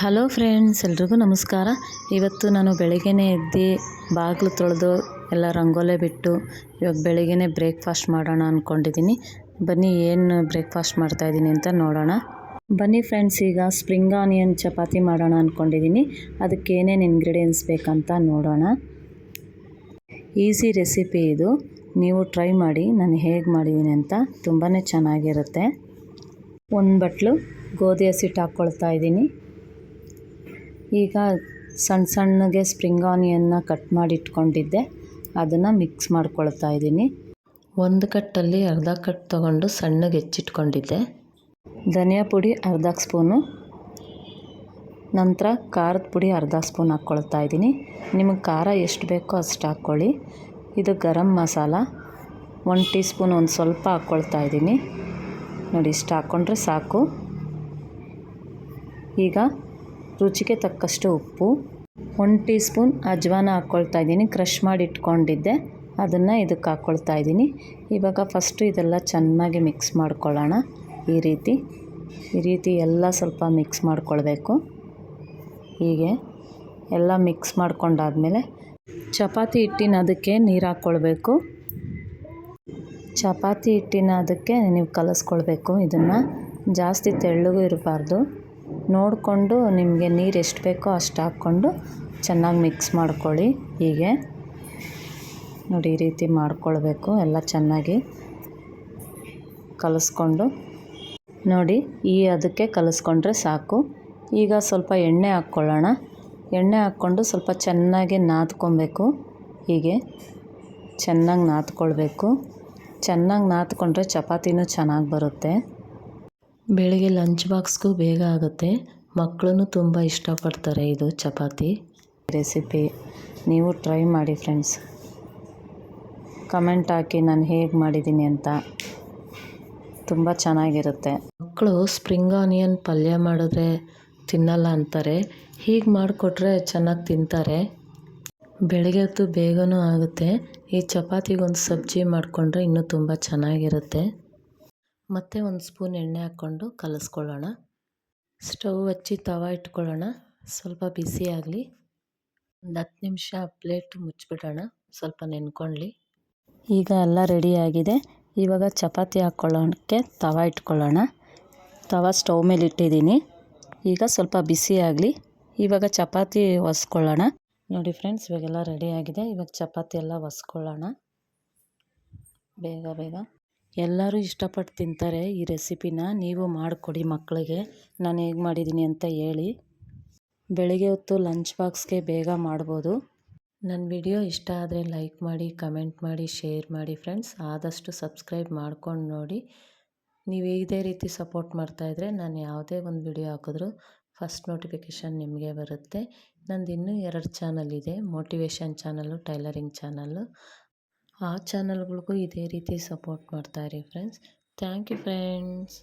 Hello friends, ಎಲ್ರಿಗೂ ನಮಸ್ಕಾರ. ಇವತ್ತು ನಾನು ಬೆಳಗ್ಗೆನೇ ಎದ್ದು ಬಾಗಿಲು ತೊಳೆದು ಎಲ್ಲ ರಂಗೋಲೆ ಬಿಟ್ಟು ಇವಾಗ ಬೆಳಗ್ಗೆನೇ ಬ್ರೇಕ್ಫಾಸ್ಟ್ ಮಾಡೋಣ ಅಂದ್ಕೊಂಡಿದ್ದೀನಿ ಬನ್ನಿ, ಏನು ಬ್ರೇಕ್ಫಾಸ್ಟ್ ಮಾಡ್ತಾಯಿದ್ದೀನಿ ಅಂತ ನೋಡೋಣ. ಬನ್ನಿ ಫ್ರೆಂಡ್ಸ್, ಈಗ ಸ್ಪ್ರಿಂಗ್ ಆನಿಯನ್ ಚಪಾತಿ ಮಾಡೋಣ ಅಂದ್ಕೊಂಡಿದ್ದೀನಿ ಅದಕ್ಕೆ ಏನೇನು ಇಂಗ್ರೀಡಿಯೆಂಟ್ಸ್ ಬೇಕಂತ ನೋಡೋಣ. ಈಸಿ ರೆಸಿಪಿ ಇದು. ನೀವು ಟ್ರೈ ಮಾಡಿ, ನಾನು ಹೇಗೆ ಮಾಡಿದ್ದೀನಿ ಅಂತ ತುಂಬಾ ಚೆನ್ನಾಗಿರುತ್ತೆ. ಒಂದು ಬಟ್ಲು ಗೋಧಿ ಹಸಿಟ್ಟು ಹಾಕ್ಕೊಳ್ತಾ ಇದ್ದೀನಿ. ಈಗ ಸಣ್ಣ ಸಣ್ಣಗೆ ಸ್ಪ್ರಿಂಗ್ ಆನಿಯನ್ನ ಕಟ್ ಮಾಡಿ ಇಟ್ಕೊಂಡಿದ್ದೆ ಅದನ್ನು ಮಿಕ್ಸ್ ಮಾಡ್ಕೊಳ್ತಾ ಇದ್ದೀನಿ. ಒಂದು ಕಟ್ಟಲ್ಲಿ ಅರ್ಧ ಕಟ್ ತೊಗೊಂಡು ಸಣ್ಣಗೆ ಹೆಚ್ಚಿಟ್ಕೊಂಡಿದ್ದೆ. ಧನಿಯಾ ಪುಡಿ ಅರ್ಧ ಸ್ಪೂನು. ನಂತರ ಖಾರದ ಪುಡಿ ಅರ್ಧ ಸ್ಪೂನ್ ಹಾಕ್ಕೊಳ್ತಾ ಇದ್ದೀನಿ. ನಿಮಗೆ ಖಾರ ಎಷ್ಟು ಬೇಕೋ ಅಷ್ಟು ಹಾಕ್ಕೊಳ್ಳಿ. ಇದು ಗರಂ ಮಸಾಲ. ಒಂದು ಟೀ ಸ್ಪೂನ್ ಒಂದು ಸ್ವಲ್ಪ ಹಾಕ್ಕೊಳ್ತಾ ಇದ್ದೀನಿ. ನೋಡಿ ಇಷ್ಟು ಹಾಕ್ಕೊಂಡ್ರೆ ಸಾಕು. ಈಗ ರುಚಿಗೆ ತಕ್ಕಷ್ಟು ಉಪ್ಪು. ಒನ್ ಟೀ ಸ್ಪೂನ್ ಅಜ್ವಾನ ಹಾಕ್ಕೊಳ್ತಾ ಇದ್ದೀನಿ. ಕ್ರಷ್ ಮಾಡಿ ಇಟ್ಕೊಂಡಿದ್ದೆ. ಅದನ್ನು ಇದಕ್ಕೆ ಹಾಕ್ಕೊಳ್ತಾ ಇದ್ದೀನಿ. ಇವಾಗ ಫಸ್ಟು ಇದೆಲ್ಲ ಚೆನ್ನಾಗಿ ಮಿಕ್ಸ್ ಮಾಡ್ಕೊಳ್ಳೋಣ. ಈ ರೀತಿ. ಈ ರೀತಿ ಎಲ್ಲ ಸ್ವಲ್ಪ ಮಿಕ್ಸ್ ಮಾಡ್ಕೊಳ್ಬೇಕು. ಹೀಗೆ ಎಲ್ಲ ಮಿಕ್ಸ್ ಮಾಡ್ಕೊಂಡಾದಮೇಲೆ ಚಪಾತಿ ಹಿಟ್ಟಿನ ಅದಕ್ಕೆ ನೀರು ಹಾಕ್ಕೊಳ್ಬೇಕು ಚಪಾತಿ ಹಿಟ್ಟಿನ ಅದಕ್ಕೆ ನೀವು ಕಲಸ್ಕೊಳ್ಬೇಕು. ಇದನ್ನು ಜಾಸ್ತಿ ತೆಳ್ಳಗೂ ಇರಬಾರ್ದು. ನೋಡಿಕೊಂಡು ನಿಮಗೆ ನೀರು ಎಷ್ಟು ಬೇಕೋ ಅಷ್ಟು ಹಾಕ್ಕೊಂಡು ಚೆನ್ನಾಗಿ ಮಿಕ್ಸ್ ಮಾಡ್ಕೊಳ್ಳಿ ಹೀಗೆ. ನೋಡಿ, ಈ ರೀತಿ ಮಾಡ್ಕೊಳ್ಬೇಕು ಎಲ್ಲ ಚೆನ್ನಾಗಿ ಕಲಿಸ್ಕೊಂಡು. ನೋಡಿ, ಈ ಅದಕ್ಕೆ ಕಲಿಸ್ಕೊಂಡ್ರೆ ಸಾಕು. ಈಗ ಸ್ವಲ್ಪ ಎಣ್ಣೆ ಹಾಕ್ಕೊಳ್ಳೋಣ. ಎಣ್ಣೆ ಹಾಕ್ಕೊಂಡು ಸ್ವಲ್ಪ ಚೆನ್ನಾಗಿ ನಾದ್ಕೊಬೇಕು ಹೀಗೆ ಚೆನ್ನಾಗಿ ನಾದ್ಕೊಳ್ಬೇಕು. ಚೆನ್ನಾಗಿ ನಾದ್ಕೊಂಡ್ರೆ ಚಪಾತಿನೂ ಚೆನ್ನಾಗಿ ಬರುತ್ತೆ. ಬೆಳಿಗ್ಗೆ ಲಂಚ್ ಬಾಕ್ಸ್ಗೂ ಬೇಗ ಆಗುತ್ತೆ. ಮಕ್ಕಳು ತುಂಬ ಇಷ್ಟಪಡ್ತಾರೆ ಇದು ಚಪಾತಿ. ರೆಸಿಪಿ ನೀವು ಟ್ರೈ ಮಾಡಿ ಫ್ರೆಂಡ್ಸ್ ಕಮೆಂಟ್ ಹಾಕಿ ನಾನು ಹೇಗೆ ಮಾಡಿದ್ದೀನಿ ಅಂತ. ತುಂಬ ಚೆನ್ನಾಗಿರುತ್ತೆ. ಮಕ್ಕಳು ಸ್ಪ್ರಿಂಗ್ ಆನಿಯನ್ ಪಲ್ಯ ಮಾಡಿದ್ರೆ ತಿನ್ನಲ್ಲ ಅಂತಾರೆ. ಹೀಗೆ ಮಾಡಿಕೊಟ್ರೆ ಚೆನ್ನಾಗಿ ತಿಂತಾರೆ. ಬೆಳಗ್ಗೆ ಹೊತ್ತು ಬೇಗನೂ ಆಗುತ್ತೆ. ಈ ಚಪಾತಿಗೊಂದು ಸಬ್ಜಿ ಮಾಡಿಕೊಂಡ್ರೆ ಇನ್ನೂ ತುಂಬ ಚೆನ್ನಾಗಿರುತ್ತೆ. ಮತ್ತು ಒಂದು ಸ್ಪೂನ್ ಎಣ್ಣೆ ಹಾಕ್ಕೊಂಡು ಕಲಸ್ಕೊಳ್ಳೋಣ. ಸ್ಟವ್ ಹಚ್ಚಿ ತವ ಇಟ್ಕೊಳ್ಳೋಣ. ಸ್ವಲ್ಪ ಬಿಸಿ ಆಗಲಿ. ಒಂದು ಹತ್ತು ನಿಮಿಷ ಪ್ಲೇಟ್ ಮುಚ್ಚಿಬಿಡೋಣ ಸ್ವಲ್ಪ ನೆನ್ಕೊಳ್ಳಿ ಈಗ ಎಲ್ಲ ರೆಡಿಯಾಗಿದೆ ಇವಾಗ ಚಪಾತಿ ಹಾಕ್ಕೊಳ್ಳೋಕ್ಕೆ ತವ ಇಟ್ಕೊಳ್ಳೋಣ. ತವ ಸ್ಟವ್ ಮೇಲೆ ಇಟ್ಟಿದ್ದೀನಿ. ಈಗ ಸ್ವಲ್ಪ ಬಿಸಿ ಆಗಲಿ. ಇವಾಗ ಚಪಾತಿ ಒಸ್ಕೊಳ್ಳೋಣ. ನೋಡಿ ಫ್ರೆಂಡ್ಸ್, ಇವಾಗೆಲ್ಲ ರೆಡಿಯಾಗಿದೆ ಇವಾಗ ಚಪಾತಿ ಎಲ್ಲ ಒಸ್ಕೊಳ್ಳೋಣ. ಬೇಗ ಬೇಗ. ಎಲ್ಲರೂ ಇಷ್ಟಪಟ್ಟು ತಿಂತಾರೆ ಈ ರೆಸಿಪಿನ. ನೀವು ಮಾಡಿಕೊಡಿ ಮಕ್ಕಳಿಗೆ. ನಾನು ಹೇಗೆ ಮಾಡಿದ್ದೀನಿ ಅಂತ ಹೇಳಿ. ಬೆಳಿಗ್ಗೆ ಹೊತ್ತು ಲಂಚ್ ಬಾಕ್ಸ್ಗೆ ಬೇಗ ಮಾಡ್ಬೋದು. ನನ್ನ ವಿಡಿಯೋ ಇಷ್ಟ ಆದರೆ ಲೈಕ್ ಮಾಡಿ, ಕಮೆಂಟ್ ಮಾಡಿ, ಶೇರ್ ಮಾಡಿ ಫ್ರೆಂಡ್ಸ್. ಆದಷ್ಟು ಸಬ್ಸ್ಕ್ರೈಬ್ ಮಾಡ್ಕೊಂಡು ನೋಡಿ. ನೀವು ಇದೇ ರೀತಿ ಸಪೋರ್ಟ್ ಮಾಡ್ತಾಯಿದ್ರೆ ನಾನು ಯಾವುದೇ ಒಂದು ವಿಡಿಯೋ ಹಾಕಿದ್ರು ಫಸ್ಟ್ ನೋಟಿಫಿಕೇಷನ್ ನಿಮಗೆ ಬರುತ್ತೆ. ನಂದು ಇನ್ನೂ ಎರಡು ಚಾನಲ್ ಇದೆ. ಮೋಟಿವೇಶನ್ ಚಾನಲ್ಲು ಟೈಲರಿಂಗ್ ಚಾನಲ್ಲು ಆ ಚಾನಲ್ಗಳಿಗೂ ಇದೇ ರೀತಿ ಸಪೋರ್ಟ್ ಮಾಡ್ತಾಯಿರಿ ಫ್ರೆಂಡ್ಸ್ ಥ್ಯಾಂಕ್ ಯು ಫ್ರೆಂಡ್ಸ್